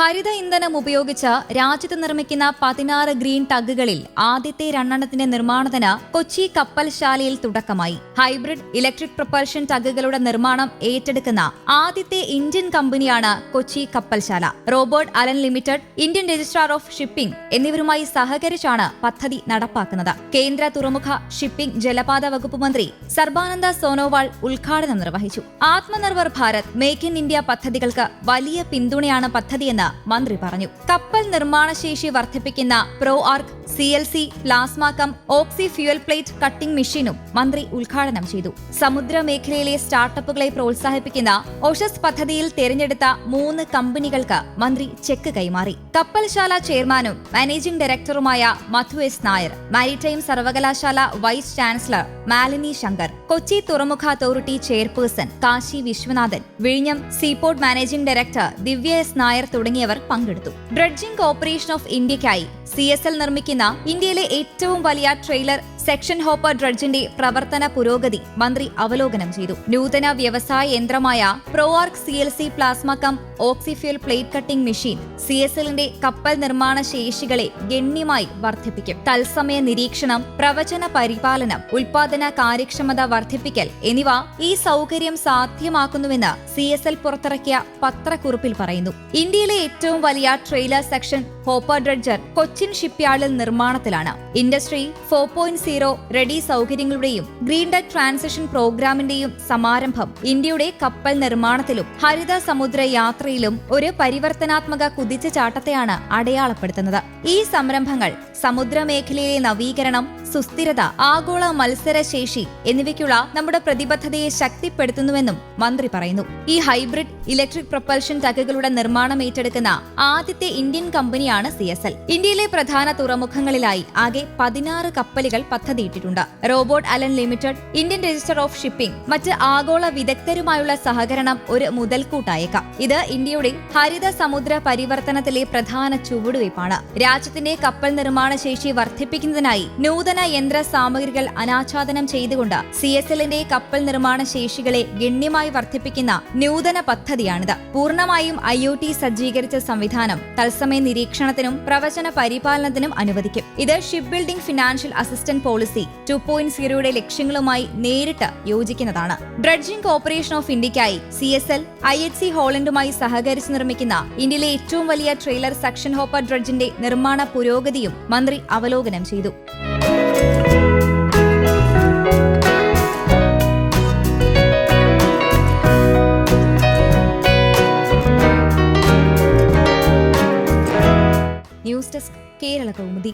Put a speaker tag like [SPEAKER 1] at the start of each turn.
[SPEAKER 1] ഹരിത ഇന്ധനം ഉപയോഗിച്ച് രാജ്യത്ത് നിർമ്മിക്കുന്ന പതിനാറ് ഗ്രീൻ ടഗുകളിൽ ആദ്യത്തെ രണ്ടെണ്ണത്തിന്റെ നിർമ്മാണത്തിന് കൊച്ചി കപ്പൽശാലയിൽ തുടക്കമായി. ഹൈബ്രിഡ് ഇലക്ട്രിക് പ്രൊപ്പൽഷൻ ടഗുകളുടെ നിർമ്മാണം ഏറ്റെടുക്കുന്ന ആദ്യത്തെ ഇന്ത്യൻ കമ്പനിയാണ് Kochi കപ്പൽശാല. Robert Allan Limited Indian registrar of shipping എന്നിവരുമായി സഹകരിച്ചാണ് പദ്ധതി നടപ്പാക്കുന്നത്. കേന്ദ്ര തുറമുഖ ഷിപ്പിംഗ് ജലപാത വകുപ്പ് മന്ത്രി സർബാനന്ദ സോനോവാൾ ഉദ്ഘാടനം നിർവഹിച്ചു. Atmanirbhar Bharat make in India പദ്ധതികൾക്ക് വലിയ പിന്തുണയാണ് പദ്ധതിയെന്ന് മന്ത്രി പറഞ്ഞു. കപ്പൽ നിർമ്മാണശേഷി വർദ്ധിപ്പിക്കുന്ന ProArc C L C plasma cum oxy fuel plate cutting മെഷീനും മന്ത്രി ഉദ്ഘാടനം ചെയ്തു. സമുദ്ര മേഖലയിലെ സ്റ്റാർട്ടപ്പുകളെ പ്രോത്സാഹിപ്പിക്കുന്ന ഓഷസ് പദ്ധതിയിൽ തെരഞ്ഞെടുത്ത മൂന്ന് കമ്പനികൾക്ക് മന്ത്രി ചെക്ക് കൈമാറി. കപ്പൽശാല ചെയർമാനും മാനേജിംഗ് ഡയറക്ടറുമായ മധു എസ് നായർ മാരിടൈം സർവകലാശാല വൈസ് ചാൻസലർ മാലിനി ശങ്കർ കൊച്ചി തുറമുഖ അതോറിറ്റി ചെയർപേഴ്സൺ കാശി വിശ്വനാഥൻ വിഴിഞ്ഞം seaport managing director Divya S Nair തുടങ്ങിയവർ പങ്കെടുത്തു. ഡ്രഡ്ജിംഗ് കോർപ്പറേഷൻ ഓഫ് ഇന്ത്യയ്ക്കായി സി നിർമ്മിക്കുന്ന ഇന്ത്യയിലെ ഏറ്റവും വലിയ ട്രെയിലർ സെക്ഷൻ ഹോപ്പർ ഡ്രഡ്ജിന്റെ പ്രവർത്തന പുരോഗതി മന്ത്രി അവലോകനം ചെയ്തു. നൂതന വ്യവസായ യന്ത്രമായ ProArc C L C plasma cum oxyfuel plate cutting machine C S എല്ലിന്റെ കപ്പൽ നിർമ്മാണ ശേഷികളെ ഗണ്യമായി വർദ്ധിപ്പിക്കും. തത്സമയ നിരീക്ഷണം പ്രവചന പരിപാലനം ഉൽപാദന കാര്യക്ഷമത വർദ്ധിപ്പിക്കൽ എന്നിവ ഈ സൗകര്യം സാധ്യമാക്കുന്നുവെന്ന് സി എസ് എൽ പുറത്തിറക്കിയ പത്രക്കുറിപ്പിൽ പറയുന്നു. ഇന്ത്യയിലെ ഏറ്റവും വലിയ trailer section hopper dredger Cochin ഷിപ്പ്യാർഡിൽ നിർമ്മാണത്തിലാണ്. Industry four point zero ready സൗകര്യങ്ങളുടെയും green deck transition പ്രോഗ്രാമിന്റെയും സമാരംഭം ഇന്ത്യയുടെ കപ്പൽ നിർമ്മാണത്തിലും ഹരിത സമുദ്ര യാത്രയിലും ഒരു പരിവർത്തനാത്മക കുതിച്ചുചാട്ടത്തെയാണ് അടയാളപ്പെടുത്തുന്നത്. ഈ സംരംഭങ്ങൾ സമുദ്രമേഖലയിലെ നവീകരണം സുസ്ഥിരത ആഗോള മത്സരശേഷി എന്നിവയ്ക്കുള്ള നമ്മുടെ പ്രതിബദ്ധതയെ ശക്തിപ്പെടുത്തുന്നുവെന്നും മന്ത്രി പറയുന്നു. ഈ ഹൈബ്രിഡ് ഇലക്ട്രിക് പ്രൊപ്പൽഷൻ ടഗുകളുടെ നിർമ്മാണം ഏറ്റെടുക്കുന്ന ആദ്യത്തെ ഇന്ത്യൻ കമ്പനിയാണ് സി ഇന്ത്യയിലെ പ്രധാന തുറമുഖങ്ങളിലായി ആകെ പതിനാറ് കപ്പലുകൾ പദ്ധതിയിട്ടിട്ടുണ്ട്. Robert Allan Limited Indian register of shipping മറ്റ് ആഗോള വിദഗ്ധരുമായുള്ള സഹകരണം ഒരു മുതൽക്കൂട്ടായേക്കാം. ഇത് ഇന്ത്യയുടെ ഹരിത സമുദ്ര പരിവർത്തനത്തിലെ പ്രധാന ചുവടുവയ്പ്പാണ്. രാജ്യത്തിന്റെ കപ്പൽ നിർമ്മാണ ശേഷി വർദ്ധിപ്പിക്കുന്നതിനായി നൂതന യന്ത്ര സാമഗ്രികൾ അനാച്ഛാദനം ചെയ്തുകൊണ്ട് സി എസ് എല്ലിന്റെ കപ്പൽ നിർമ്മാണ ശേഷികളെ ഗണ്യമായി വർദ്ധിപ്പിക്കുന്ന നൂതന പദ്ധതിയാണിത്. പൂർണമായും ഐ ഒ ടി സജ്ജീകരിച്ച സംവിധാനം തത്സമയ നിരീക്ഷണത്തിനും പ്രവചന പരിപാലനത്തിനും അനുവദിക്കും. ഇത് ship building financial assistant policy two point സീറോയുടെ ലക്ഷ്യങ്ങളുമായി നേരിട്ട് യോജിക്കുന്നതാണ്. ഡ്രഡ്ജിംഗ് കോർപ്പറേഷൻ ഓഫ് ഇന്ത്യയ്ക്കായി C S L I H C ഹോളണ്ടുമായി സഹകരിച്ച് നിർമ്മിക്കുന്ന ഇന്ത്യയിലെ ഏറ്റവും വലിയ ട്രെയിലർ സക്ഷൻ ഹോപ്പർ ഡ്രഡ്ജിന്റെ നിർമ്മാണ പുരോഗതിയും മന്ത്രി അവലോകനം ചെയ്തു. ഡെസ്ക് കേരള കൗമുദി